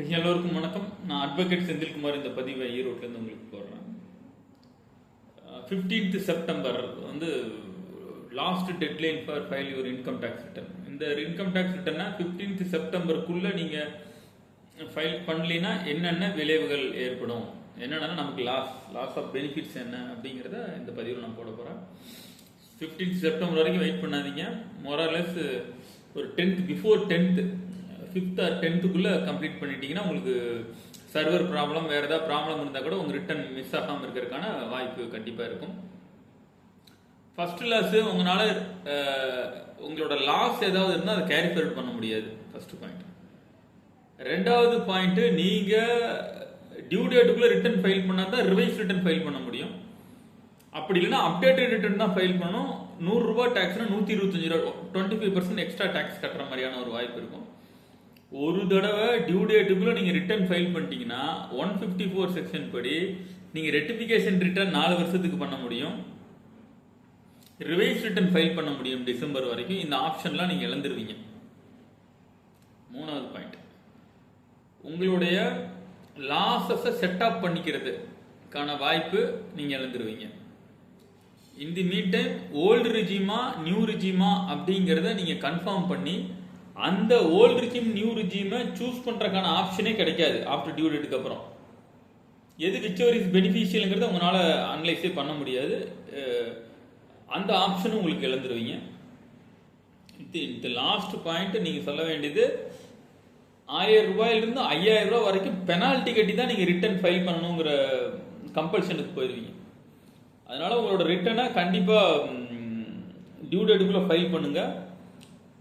எல்லோருக்கும் வணக்கம். நான் அட்வொகேட் செந்தில்குமார் இந்த பதிவை ஈரோட்லேருந்து உங்களுக்கு போடுறேன். ஃபிஃப்டீன்த் செப்டம்பர் வந்து last deadline for file your income tax return இந்த இன்கம் டேக்ஸ் ரிட்டர்னா ஃபிஃப்டீன்த் செப்டம்பருக்குள்ளே நீங்கள் ஃபைல் பண்ணலைன்னா என்னென்ன விளைவுகள் ஏற்படும்? என்னென்னா நமக்கு லாஸ் லாஸ் ஆஃப் பெனிஃபிட்ஸ் என்ன அப்படிங்கிறத இந்த பதிவில் நான் போட போகிறேன் ஃபிஃப்டீன்த் செப்டம்பர் வரைக்கும் வெயிட் பண்ணாதீங்க. மொரலஸ் ஒரு tenth before tenth fifth or டென்த்துக்குள்ளே complete பண்ணிட்டீங்கன்னா உங்களுக்கு சர்வர் ப்ராப்ளம் வேறு ஏதாவது ப்ராப்ளம் இருந்தால் கூட உங்கள் ரிட்டன் மிஸ் ஆகாமல் இருக்கிறதுக்கான வாய்ப்பு கண்டிப்பாக இருக்கும். ஃபஸ்ட்டு லாஸ் உங்களால் உங்களோட லாஸ் ஏதாவது இருந்தால் அதை கேரி ஃபார்வர்ட் பண்ண முடியாது ஃபஸ்ட்டு பாயிண்ட் ரெண்டாவது பாயிண்ட்டு நீங்கள் டியூ டேட்டுக்குள்ளே ரிட்டன் ஃபைல் பண்ணால் தான் ரிவைஸ் ரிட்டன் ஃபைல் பண்ண முடியும். அப்படி இல்லைன்னா அப்டேட்டட் ரிட்டர்ன் தான் ஃபைல் பண்ணணும். நூறுரூவா டேக்ஸ்னால் நூற்றி இருபத்தஞ்சு ரூபா twenty five percent extra tax கட்டுற மாதிரியான ஒரு வாய்ப்பு இருக்கும். ஒரு தடவை டியூ டேட்டுக்குள்ளே நீங்கள் ரிட்டர்ன் ஃபைல் பண்ணிட்டீங்கன்னா ஒன் ஃபிஃப்டி ஃபோர் செக்ஷன் படி நீங்கள் ரெட்டிஃபிகேஷன் ரிட்டர்ன் நாலு வருஷத்துக்கு பண்ண முடியும். ரிவைஸ் ரிட்டர்ன் ஃபைல் பண்ண முடியும் டிசம்பர் வரைக்கும். இந்த ஆப்ஷன்லாம் நீங்கள் இழந்துருவீங்க. மூணாவது பாயிண்ட் உங்களுடைய லாஸஸை செட்டப் பண்ணிக்கிறதுக்கான வாய்ப்பு நீங்கள் இழந்துருவீங்க. இந்த மீட் டைம் ஓல்டு ரிஜிமா நியூ ரிஜிமா அப்படிங்கிறத நீங்கள் கன்ஃபார்ம் பண்ணி அந்த ஓல்டு ரிஜிம் நியூ ரிஜிமை சூஸ் பண்ணுறதுக்கான ஆப்ஷனே கிடைக்காது ஆஃப்டர் டியூ டேட்டுக்கு அப்புறம். எது விச்சவர் இஸ் பெனிஃபிஷியலுங்கிறத உங்களால் அனலைஸே பண்ண முடியாது. அந்த ஆப்ஷனும் உங்களுக்கு இழந்துருவீங்க. இது இந்த லாஸ்ட் பாயிண்ட் நீங்கள் சொல்ல வேண்டியது ஆயிரம் ரூபாயிலிருந்து ஐயாயிரம் ரூபாய் வரைக்கும் பெனால்ட்டி கட்டி தான் நீங்கள் ரிட்டர்ன் ஃபைல் பண்ணணுங்கிற கம்பல்ஷனுக்கு போயிடுவீங்க அதனால் உங்களோட ரிட்டனை கண்டிப்பாக டியூ டேட்டுக்குள்ளே ஃபைல் பண்ணுங்கள்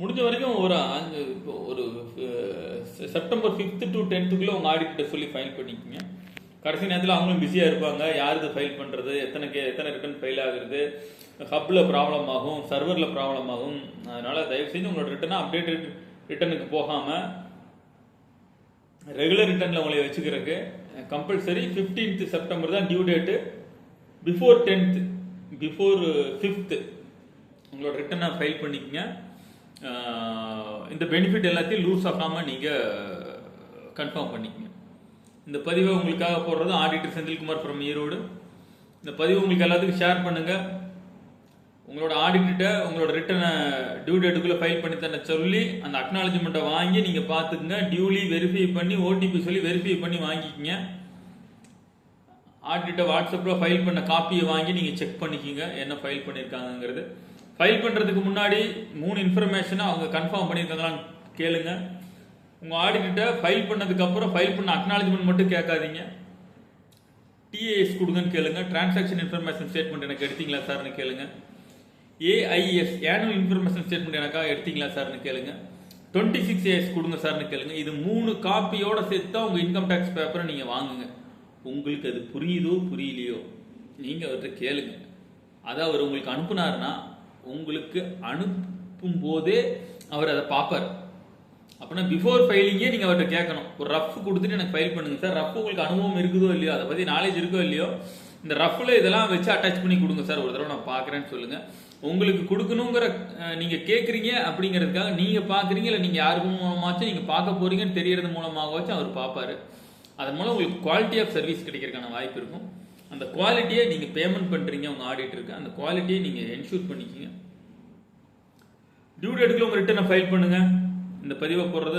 முடிஞ்ச வரைக்கும் ஒரு அஞ்சு ஒரு செப்டம்பர் ஃபிஃப்த்து டு டென்த்துக்குள்ளே உங்கள் ஆடிட்டை சொல்லி ஃபைல் பண்ணிக்கோங்க. கடைசி நேரத்தில் அவங்களும் பிஸியாக இருப்பாங்க. யாருக்கு ஃபைல் பண்ணுறது எத்தனை கே எத்தனை ரிட்டர்ன் ஃபைல் ஆகுறது? ஹப்பில் ப்ராப்ளம் ஆகும் சர்வரில் ப்ராப்ளம் ஆகும். அதனால் தயவு செஞ்சு உங்களோட ரிட்டனை அப்டேட்டட் ரிட்டனுக்கு போகாமல் ரெகுலர் ரிட்டனில் உங்களை வச்சுக்கிறதுக்கு கம்பல்சரி ஃபிஃப்டீன்த் செப்டம்பர் தான் due date before tenth before fifth உங்களோட ரிட்டனை ஃபைல் பண்ணிக்கங்க. இந்த பெனிஃபிட் எல்லாத்தையும் லூஸ் ஆகாமல் நீங்கள் கன்ஃபார்ம் பண்ணிக்கங்க. இந்த பதிவை உங்களுக்காக போடுறது ஆடிட்டர் செந்தில்குமார் ஃப்ரம் ஈரோடு. இந்த பதிவை உங்களுக்கு எல்லாத்துக்கும் ஷேர் பண்ணுங்கள் உங்களோட ஆடிட்டர்கிட்ட உங்களோட ரிட்டனை டியூ டேட்டுக்குள்ளே ஃபைல் பண்ணி தர சொல்லி அந்த அக்னாலஜ்மெண்ட்டை வாங்கி நீங்கள் பார்த்துக்குங்க டியூலி வெரிஃபை பண்ணி ஓடிபி சொல்லி வெரிஃபை பண்ணி வாங்கிக்கிங்க. ஆடிட்டை வாட்ஸ்அப்பில் ஃபைல் பண்ண காப்பியை வாங்கி நீங்கள் செக் பண்ணிக்கிங்க. என்ன ஃபைல் பண்ணியிருக்காங்கங்கிறது ஃபைல் பண்ணுறதுக்கு முன்னாடி மூணு இன்ஃபர்மேஷனை அவங்க கன்ஃபார்ம் பண்ணியிருக்காங்களான்னு கேளுங்க. உங்கள் ஆடிட்ட ஃபைல் பண்ணதுக்கப்புறம் ஃபைல் பண்ண அக்னாலஜ்மெண்ட் மட்டும் கேட்காதீங்க. டிஏஎஸ் கொடுங்கன்னு கேளுங்க. டிரான்சாக்ஷன் இன்ஃபர்மேஷன் ஸ்டேட்மெண்ட் எனக்கு எடுத்தீங்களா சார்னு கேளுங்க. ஏஐஎஸ் ஆனுவல் இன்ஃபர்மேஷன் ஸ்டேட்மெண்ட் எனக்காக எடுத்தீங்களா சார்னு கேளுங்க. டுவெண்ட்டி சிக்ஸ் ஏஎஸ் கொடுங்க சார்னு கேளுங்க. இது மூணு காப்பியோட சேர்த்து தான் உங்கள் இன்கம் டேக்ஸ் பேப்பரை நீங்கள் வாங்குங்க. உங்களுக்கு அது புரியுதோ புரியலையோ நீங்கள் அவர்கிட்ட கேளுங்க. அதை அவர் உங்களுக்கு அனுப்புனாருன்னா உங்களுக்கு அனுப்பும் போதே அவர் அதை பார்ப்பார். அப்படின்னா பிஃபோர் ஃபைலிங்கே நீங்கள் அவர்கிட்ட கேட்கணும். ஒரு ரஃப் கொடுத்துட்டு எனக்கு ஃபைல் பண்ணுங்க சார். ரஃப் உங்களுக்கு அனுபவம் இருக்குதோ இல்லையோ அதை பற்றி நாலேஜ் இருக்கோ இல்லையோ இந்த ரஃப்பில் இதெல்லாம் வச்சு அட்டாச் பண்ணி கொடுங்க சார். ஒரு தடவை நான் பார்க்குறேன்னு சொல்லுங்கள் உங்களுக்கு கொடுக்கணுங்கிற நீங்கள் கேட்குறீங்க அப்படிங்கிறதுக்காக நீங்கள் பார்க்குறீங்க இல்லை நீங்கள் யாருக்கும் மூலமாச்சும் நீங்கள் பார்க்க போறீங்கன்னு தெரியறது மூலமாகவாச்சும் அவர் பார்ப்பாரு. அதன் மூலம் உங்களுக்கு குவாலிட்டி ஆஃப் சர்வீஸ் கிடைக்கிறதுக்கான வாய்ப்பு இருக்கும். அந்த குவாலிட்டியை நீங்கள் பேமெண்ட் பண்ணுறீங்க உங்கள் ஆடிட்டருக்கு அந்த குவாலிட்டியை நீங்கள் என்ஷூர் பண்ணிக்கிங்க. டியூ டேட்டுக்குள்ள உங்கள் ரிட்டர்னை ஃபைல் பண்ணுங்கள் இந்த பதிவை போடுறது